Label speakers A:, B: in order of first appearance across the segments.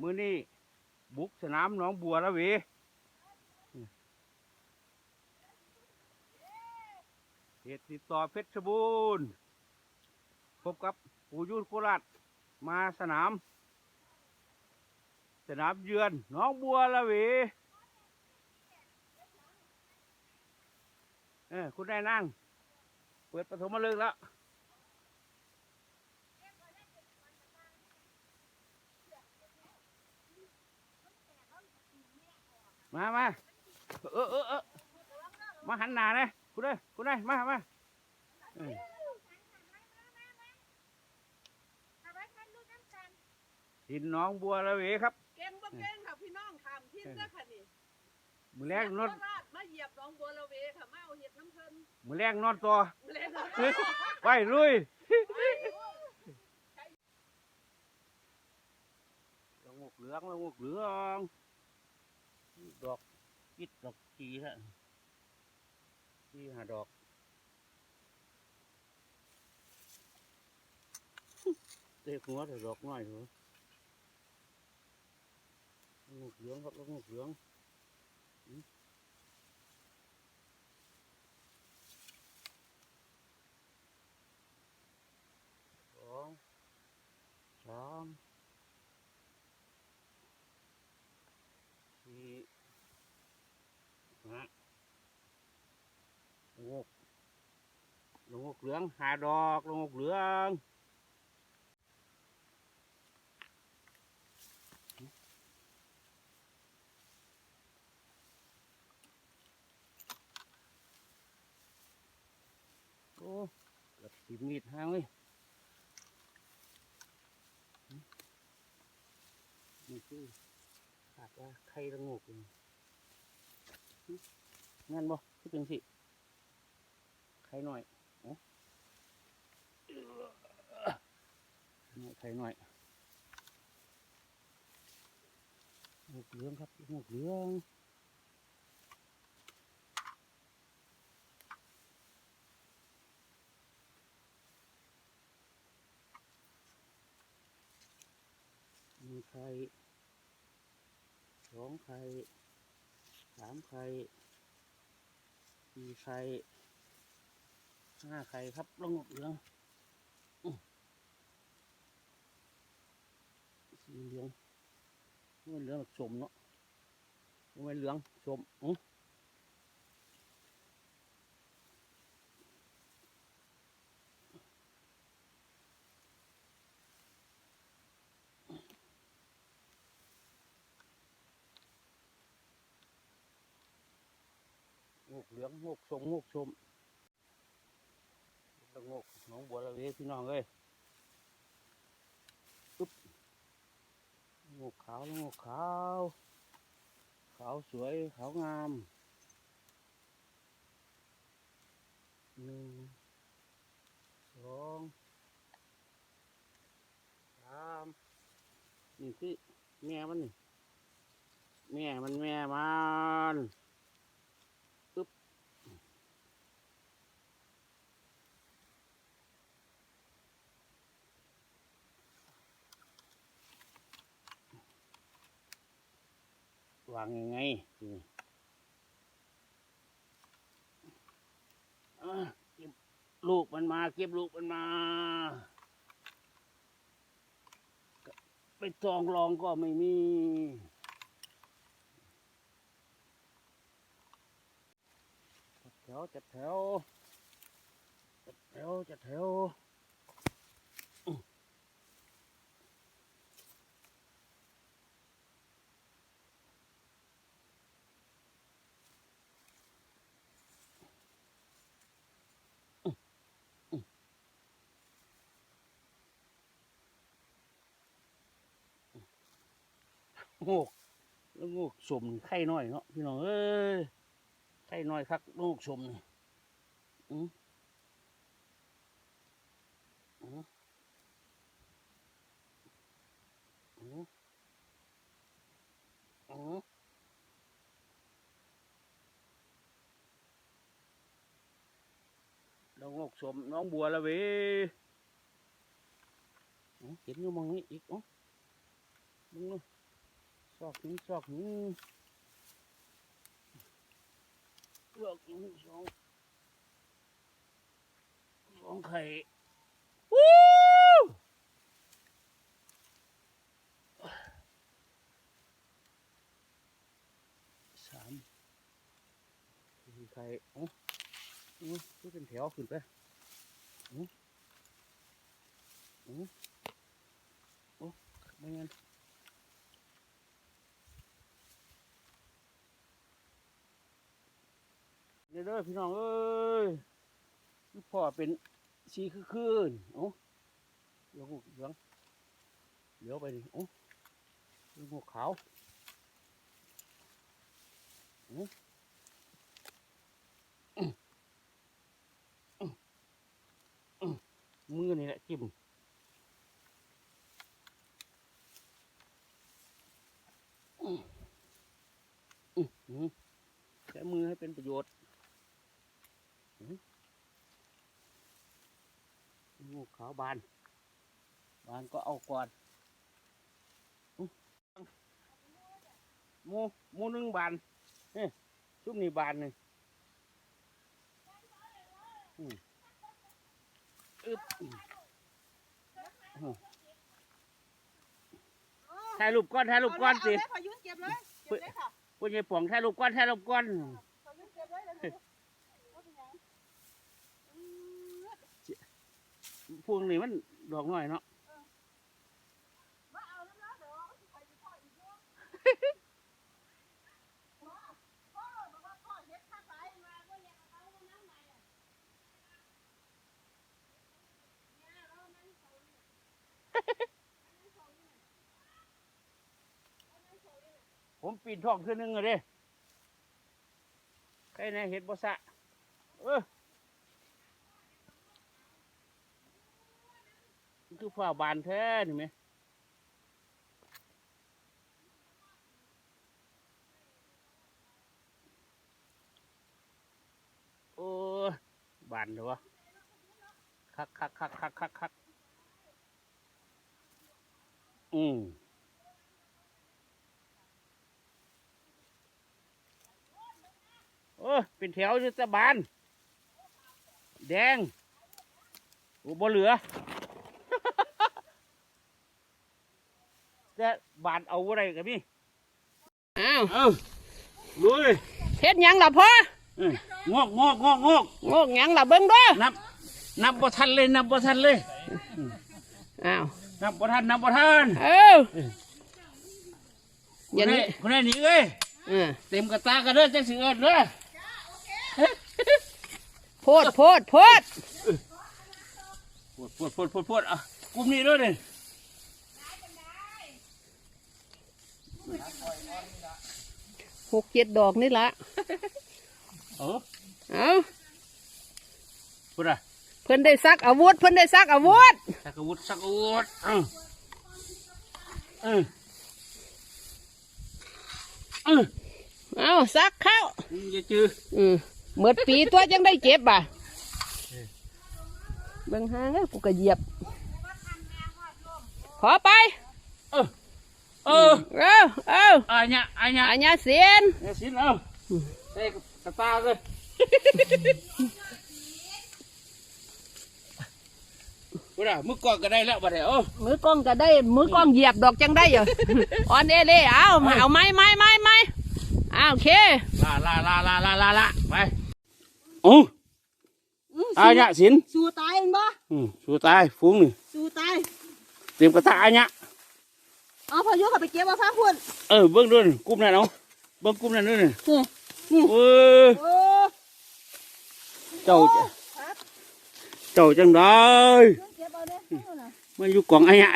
A: มื้อนี้บุกสนามหนองบัวละเวเหตุติดต่อเพชรบูรณ์พบกับปูยุนโคราชมาสนาม สนามเยือนหนองบัวละเวเออคุณนายนั่ง เปิดปฐมฤกษ์แล้ว มามาเออเออเออมาหันหน้าเลยคุณเลยคุณเลยมามาเออหินหน้องบัวละเวครับ
B: เก่งบ่เก่งค่ะพี่น้องขามทิ้นเด้อค่ะนี่
A: มือแรกนอน
B: โคราชมาเหยียบหนองบัวระเวค่ะมาเอาเห็ดน้ำเพิ่น
A: มือแรกนอนต่อ
B: เล่นเอา
A: ไปลุยละงกเหลืองละงกเหลือง ดอกกิดดอกจีฮะจีหาดอกเตะหัวแต่ดอกน้อยหัวงูเหลืองครับละงกเหลืองอืมสองสามสี่ห้าละงกละงก เหลืองหาดอกละงกเหลืองโอ้กือบสิบมีดห้างเลยนี่คือขาดว่าไข่ละงกเลยงั้นบ่คือเป็นสิไข่หน่อย ไข่หน่อยงกเหลืองครับงกเหลืองมีไข่สองไข่สามไข่สี่ไข่ห้าไข่ครับลงเหลืองอื้อ สีเหลืองไม่เหลืองหรอกสมเนาะไม่เหลืองสมอื้องกเหลืองงกสมงกสมละงกหน้องบัวละเวพี่น้องเอ้ยปึ๊บ งกขาวละงกขาว ขาวสวยขาวงามหนึ่งสองสามนี่ที่แม่มันนี่แม่มันแม่มันางยังไงนี่อะเก็บลูกมันมาเก็บลูกมันมา ไปจองรองก็ไม่มีจัดแถวจัดแถวจัดแถวจัดแถวอื้ออื้ออื้อโงกแล้วโงกสมไข่น้อยเนาะพี่น้องเอ้ยไข่น้อยคักลูกชมนี่อืมอืมอืมอืมดอกงกสมน้องบัวละเวยเห็นอยู่มองนี้อีกอ๋อมึงเนาะ ซอกหินซอกหินซอกหินสองสองไข่วู้สามไข่โอ้โอ้เป็นแถวขึ้นไปโอ้โอ้โอ้ไม่งั้น เด้อพี่น้องเอ้ยพ่อเป็นสีคือคืนโอ้เดี๋ยวหูเหลืองเดี๋ยวไปดิโอ้เดี๋ยวหูขาวโอ้มือนี่แหละจิ้มใช้มือให้เป็นประโยชน์ งูขาวบาน บานก็เอาก่อนอุ๊ยหมูหมูหนึ่งบานเฮ้ยชุบนี่บานหนึ่งอืมอึดอืมอืมถ่ายรูปก้อนถ่ายรูปก้อนสิ
B: เอาเลยพายุนเก็บเลยเก็บเลยค่ะ
A: ผู้ใหญ่ป่องถ่ายรูปก้อนถ่ายรูปก้อน
B: พายุนเก็บเลยแล้วดูว่าเป็นหยังอือ
A: พวงนี้มันดอกน้อยเนาะ
B: มาเอาน้ำแล้วเดี๋ยวใครจะพ่อยเฮ็ดข้าะ
A: ผมปีนท้องขึ้นนึงเลยใครแน่เห็ดบ่สะเออมัน คือฝ่าบานแท้นี่ไหมโอ้บานเถอะวะคักคักคักคักคักคักอืมโอ้เป็นแถวอยู่แตะบานแดงโอ้บ่เหลือ แต่บานเอาอะไรกันพี่
C: อ้าว
A: เอ้าลุย
C: เฮ็ดหยังล่ะพ่อ
A: เอ้ยงอกงอกงอกงอก
C: โงกหยังล่ะเบิ่งเด้อ
A: นับ นับบ่ทันเลย นับบ่ทันเลย
C: อ้าว
A: นับบ่ทันนับบ่ทัน
C: เอ้า
A: เออ
C: อย่า
A: คน
C: นี้
A: นี้คนนี้นี่เอ้ย
C: เออ
A: เต็มกระตากันเด้อจังสิเอิ้นเด้อ
C: โพดโพดโพด
A: ปวดปวดปวดปวดปวดอะกลุ่มนี้ด้วยนี่
C: หกเจ็ดดอกนี่ละ
A: เออ
C: เอ้า
A: พูดอะ
C: เพิ่นได้ซักอาวุธ เพิ่นได้ซักอาวุธ
A: สักอาวุธสักอาวุธเออเออเออ
C: เอ้าซักเข้า
A: อย่าจื้อ
C: อืมเมื่อปีตัวจังได้เก็บบ่ะเบิ่งหางแล้วกูก็เหยียบ ขอไป
A: เออ เออ
C: เอ้าเอ้า
A: อันเนี้ยอันเนี้ย
C: อันยาเสียน
A: เนี่ยสินเอาใส่กระตาเลยพูดอะมือก่อนก็ได้แล้วบัดเดี๋ยว
C: มือกล้องก็ได้มือกล้อง เหยียบดอกจังได้เหรอออนเอเล่เอามาเอาไม้ไม้ไม้ไม้อ้าวโอเค
A: ลาลาลาลาลาลาลาไปโอ้อันเนี้ยสิน
B: สู้ตายเห็นบ่
A: อืมสู้ตายฟุ้งนี่
B: สู้ตาย
A: เตรียมกระตาอันเนี้ย
B: เอาพายุเขาไปเก็บมาฟ้าพุ่น
A: เออเบิ้งด้วยนี่กลุ่มนั่นเอาเบิ้งกลุ่มนั่นด้วยนี่
B: นี่นี่
A: เออ
B: โอ้
A: เจ้าจะ
B: ครับ
A: เจ้าจังได้
B: เก็บเอาเด้อเอาน่ะ
A: มาอยู่กล่องอันเนี้ย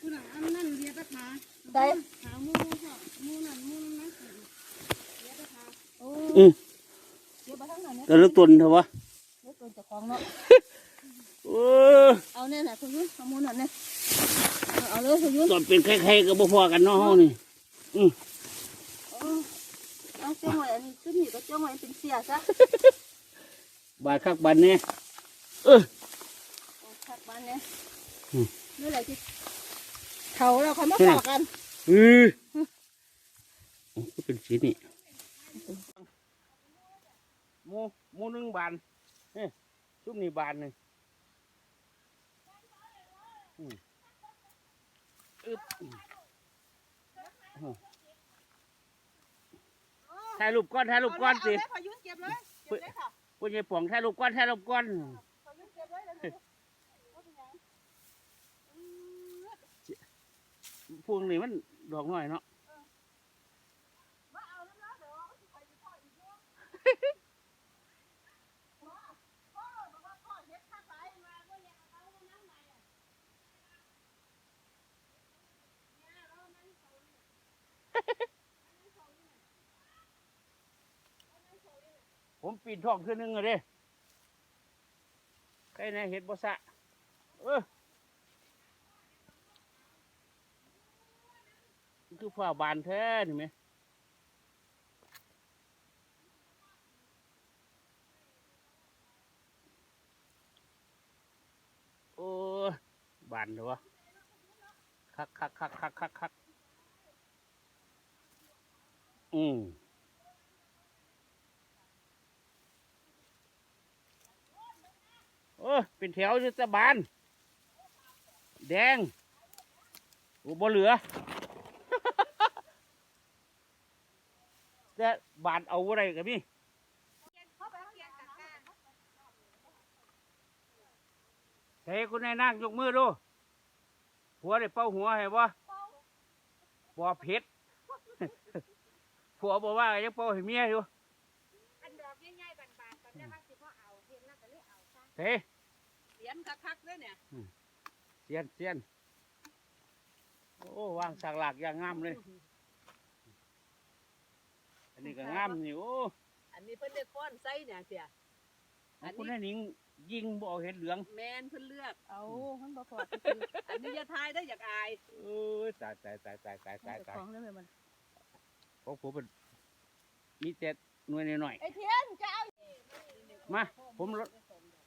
B: คุณน่ะอันนั้นเรียกตะขาได้ขาหมูค่ะหมูนั่นหมูนั่นเรียกตะขาโอ้
A: อืม
B: เก็บมาทั้งนั้นเนี่ย
A: แต่ละตนเถอะวะ
B: เก็บตัวเจ้าของเนาะ
A: เออ
B: เอาเนี่ยน่ะพายุเอาหมูนั่นเนี่ยเอา เอาเลยพายุ
A: ตอนเป็นใครๆก็บ่พอกันเนาะเฮานี่
B: เอาเอาเสียงไว้อันนี้ขึ้นนี่ก็จ้องไว้เป็นเสียซะ
A: บาดคักบาดเนี่ยเออ
B: เอาคักบ้านเนี่ย
A: อืม
B: นี่แหละที่เขาเราเขามาบอกกัน
A: เออโอ้ก็เป็นสีนี่หมูหมูหนึ่งบานเฮ้ยซุปนี่บานหนึ่งอืม อึ๊บอืมอ้าวถ่ายรูปก้อนถ่ายรูปก้อนสิ
B: เาเลยพอยุ่นเก็บเลยเก็บเลยค่ะ
A: ผู้ใหญ่ป่องถ่ายรูปก้อนถ่ายรูปก้อน
B: พอยุ่นเก็บเลยแล้วดูว่าเป็นยังอือ
A: พวงนี้มันดอกน้อยเนาะ
B: มาเอาน้ำร้อนเดี๋ยวเอาไปอยู่พ่ออีกเนาะพ่อพ่อบอกว่าพ่อเฮ็ดข้าวสายมาบ่อยากเอาเอาน้ำใหม่อะเนี่ยเรานั่งโซนเนี่ยนั่งโซนเนี่ยนั่งโซนเนี่ย
A: ผมปีนท้องขึ้นนึงเลยเด้ใครแน่เห็ดบสะเออคือฝ้าบานแท้นี่ไหมโอ้บานเลยวะคักคักคักคักคักคักอืม โอ้ยเป็นแถวอยู่แตะบานแดงโอ้บ่เหลือ แต่บานเอาอะไรกันมี่
B: เข้าไปเรียนกันกัน
A: เฮ้คุณนายนั่งยกมือดูผัวได้เป้าหัวให้บ่บ่เผ็ดผัวบอกว่ายังเป้าให้เมียอยู่
B: อันดอกใหญ่ๆบานๆตอนนี้มันสิพ่อเอาเห็นแล้วก็เลยเอาซะ
A: เฮ้
B: เสียนคักๆเลยเนี่ย
A: เสียนเสียนโอ้วางสากหลากอย่างงามเลย อันนี้ก็งามนี่โอ้
C: อันนี้เพิ่นได้ค้อนไส้เนี่ยเสีย
A: ของคุณนายหนิงยิงบ่เอาเห็ดเหลือง
C: แมนเพิ่นเลือก
B: เอามันบ่พอ
C: อันนี้อย่าทายได้ออยากอาย
A: เอ้ยตายตายตายตายตายตายตาย
B: ของเลยมัน
A: ของผมเป็นมีแต่หน่วยหน่อย
B: ไอ้เทียนจะเอา
A: ๆมาผมลด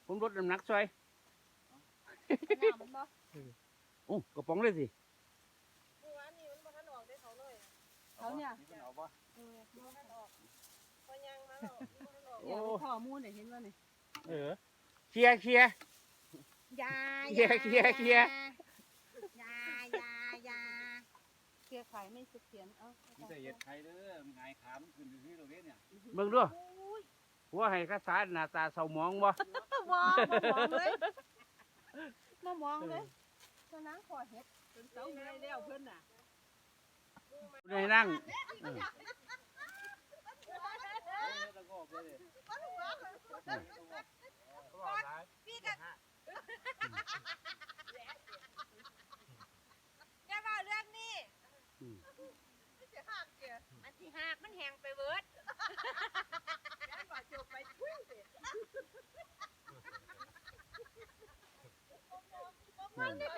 A: ผมลดน้ำหนักซอย
B: น้ำมันบ่
A: โอ้กระป๋องเลยสิ
B: เมื่อวานนี้มันบ่ทันออกได้เขาเลยเขาเนี่ย
A: เอาบ่
B: เออบ่ทันออกพอยังมาแล้วบ่ทันออก
A: โอ้
B: ข้อมูลเนี่ยเห็นว่านี่
A: เออเคลียร์เคลียร์
B: ยา
A: เคลียร์เคลียร์เคลียร์
B: ยายายาเคลียร์ไข่ไม่สุกเขียนเอ้า
D: มีแต่เห็ดไข่เด้อมันหงายขามันขึ้นอยู่ที่ตรงนี้เนี่ย
A: เบิ่งดูหัวให้ข้าสารหน้าตาเศร้าหมองบ่
B: มองมองเลย มามองเลยตอนนั้นขอเฮ็ด
C: เพิ่นเสาไงแล้วเพิ่นน่ะ
A: คุณนายนั่งเออ
D: แล้วก็ไปเลย
B: อย่าว่าเรื่องนี้
A: อืม
B: อันที่หักมันแหงไปเบิด
C: จบไปทุ่งสิ
B: มันแหง